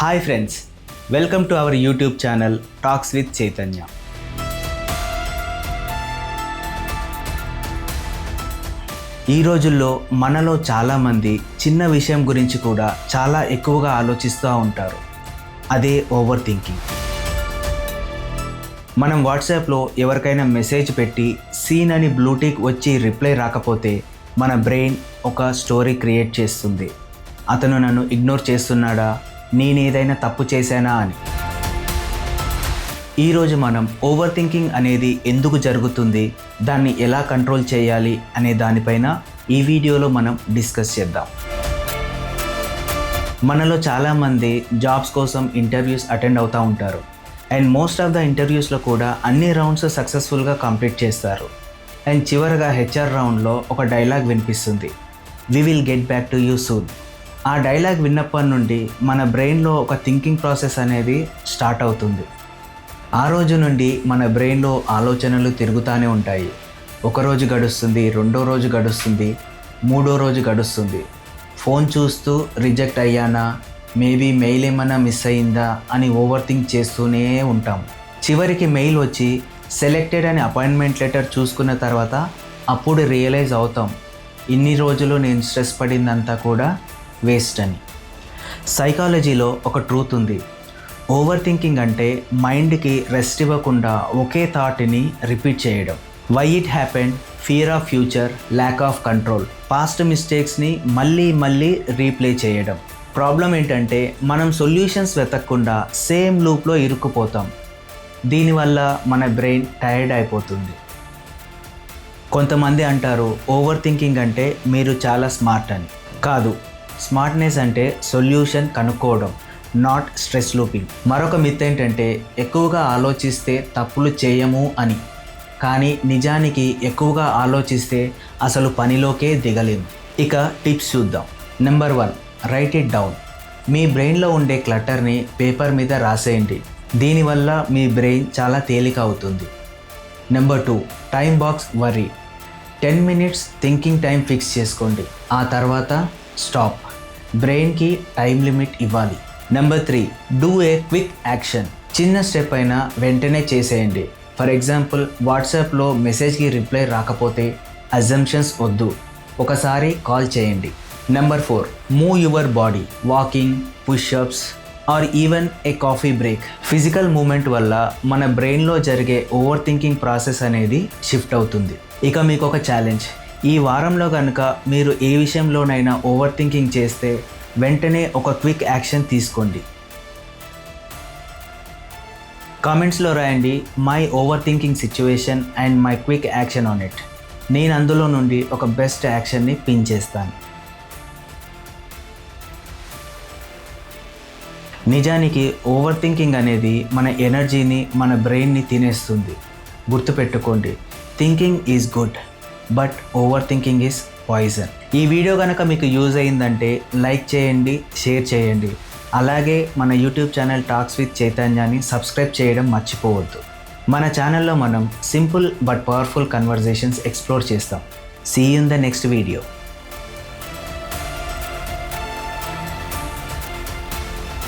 Hi friends welcome to our YouTube channel talks with Chaitanya. ఈ రోజుల్లో మనలో చాలామంది చిన్న విషయం గురించి కూడా చాలా ఎక్కువగా ఆలోచిస్తూ ఉంటారు. అదే ఓవర్ థింకింగ్ మనం వాట్సాప్లో ఎవరికైనా మెసేజ్ పెట్టి సీన్ అని బ్లూటిక్ వచ్చి రిప్లై రాకపోతే మన బ్రెయిన్ ఒక స్టోరీ క్రియేట్ చేస్తుంది. అతను నన్ను ఇగ్నోర్ చేస్తున్నాడా? నేనేదైనా తప్పు చేశానా అని. ఈరోజు మనం ఓవర్ థింకింగ్ అనేది ఎందుకు జరుగుతుంది దాన్ని ఎలా కంట్రోల్ చేయాలి అనే దానిపైన ఈ వీడియోలో మనం డిస్కస్ చేద్దాం. మనలో చాలామంది జాబ్స్ కోసం ఇంటర్వ్యూస్ అటెండ్ అవుతూ ఉంటారు. అండ్ మోస్ట్ ఆఫ్ ద ఇంటర్వ్యూస్లో కూడా అన్ని రౌండ్స్ సక్సెస్ఫుల్గా కంప్లీట్ చేస్తారు. అండ్ చివరగా హెచ్ఆర్ రౌండ్లో ఒక డైలాగ్ వినిపిస్తుంది. We will get back to you soon ఆ డైలాగ్ విన్నప్పటి నుండి మన బ్రెయిన్లో ఒక థింకింగ్ ప్రాసెస్ అనేది స్టార్ట్ అవుతుంది. ఆ రోజు నుండి మన బ్రెయిన్లో ఆలోచనలు తిరుగుతూనే ఉంటాయి. ఒకరోజు గడుస్తుంది రెండో రోజు గడుస్తుంది మూడో రోజు గడుస్తుంది. ఫోన్ చూస్తూ రిజెక్ట్ అయ్యానా? మేబీ మెయిల్ ఏమైనా మిస్ అయిందా? అని ఓవర్ థింక్ చేస్తూనే ఉంటాం. చివరికి మెయిల్ వచ్చి సెలెక్టెడ్ అని అపాయింట్మెంట్ లెటర్ చూసుకున్న తర్వాత అప్పుడు రియలైజ్ అవుతాం. ఇన్ని రోజులు నేను స్ట్రెస్ పడిందంతా కూడా వేస్ట్ అని. సైకాలజీలో ఒక ట్రూత్ ఉంది. ఓవర్ థింకింగ్ అంటే మైండ్కి రెస్ట్ ఇవ్వకుండా ఒకే థాట్ని రిపీట్ చేయడం. Why it happen fear of future lack of control. Past మిస్టేక్స్ని మళ్ళీ మళ్ళీ రీప్లే చేయడం. ప్రాబ్లం ఏంటంటే మనం సొల్యూషన్స్ వెతకకుండా సేమ్ లూప్లో ఇరుక్కుపోతాం. దీనివల్ల మన బ్రెయిన్ టైర్డ్ అయిపోతుంది. కొంతమంది అంటారు ఓవర్ థింకింగ్ అంటే మీరు చాలా స్మార్ట్ అని. కాదు. స్మార్ట్నెస్ అంటే సొల్యూషన్ కనుక్కోవడం నాట్ స్ట్రెస్ లూపింగ్. మరొక మిత్ ఏంటంటే ఎక్కువగా ఆలోచిస్తే తప్పులు చేయము అని. కానీ నిజానికి ఎక్కువగా ఆలోచిస్తే అసలు పనిలోకే దిగలేము. ఇక టిప్స్ చూద్దాం. Number one write it down మీ బ్రెయిన్లో ఉండే క్లటర్ని పేపర్ మీద రాసేయండి. దీనివల్ల మీ బ్రెయిన్ చాలా తేలిక అవుతుంది number two time box worry. Ten minutes thinking time fix చేసుకోండి. ఆ తర్వాత స్టాప్. బ్రెయిన్కి టైం లిమిట్ ఇవ్వాలి. Number three do a quick action. చిన్న స్టెప్ అయినా వెంటనే చేసేయండి. ఫర్ ఎగ్జాంపుల్ వాట్సాప్లో మెసేజ్కి రిప్లై రాకపోతే అజంప్షన్స్ వద్దు. ఒకసారి కాల్ చేయండి. Number four move your body. Walking pushups or even a coffee break. Physical movement వల్ల మన బ్రెయిన్లో జరిగే ఓవర్ థింకింగ్ ప్రాసెస్ అనేది షిఫ్ట్ అవుతుంది. ఇక మీకు ఒక ఛాలెంజ్. ఈ వారంలో కనుక మీరు ఏ విషయంలోనైనా ఓవర్ థింకింగ్ చేస్తే వెంటనే ఒక క్విక్ యాక్షన్ తీసుకోండి. కామెంట్స్లో రాయండి my over thinking situation and my quick action on it నేను అందులో నుండి ఒక బెస్ట్ యాక్షన్ని పిన్ చేస్తాను. నిజానికి ఓవర్ థింకింగ్ అనేది మన ఎనర్జీని మన బ్రెయిన్ని తినేస్తుంది. గుర్తుపెట్టుకోండి thinking is good but over thinking is poison. ఈ వీడియో కనుక మీకు యూజ్ అయిందంటే లైక్ చేయండి షేర్ చేయండి. అలాగే మన యూట్యూబ్ ఛానల్ టాక్స్ విత్ చైతన్యాన్ని సబ్స్క్రైబ్ చేయడం మర్చిపోవద్దు. మన ఛానల్లో మనం simple but powerful conversations explore చేస్తాం. See in the next video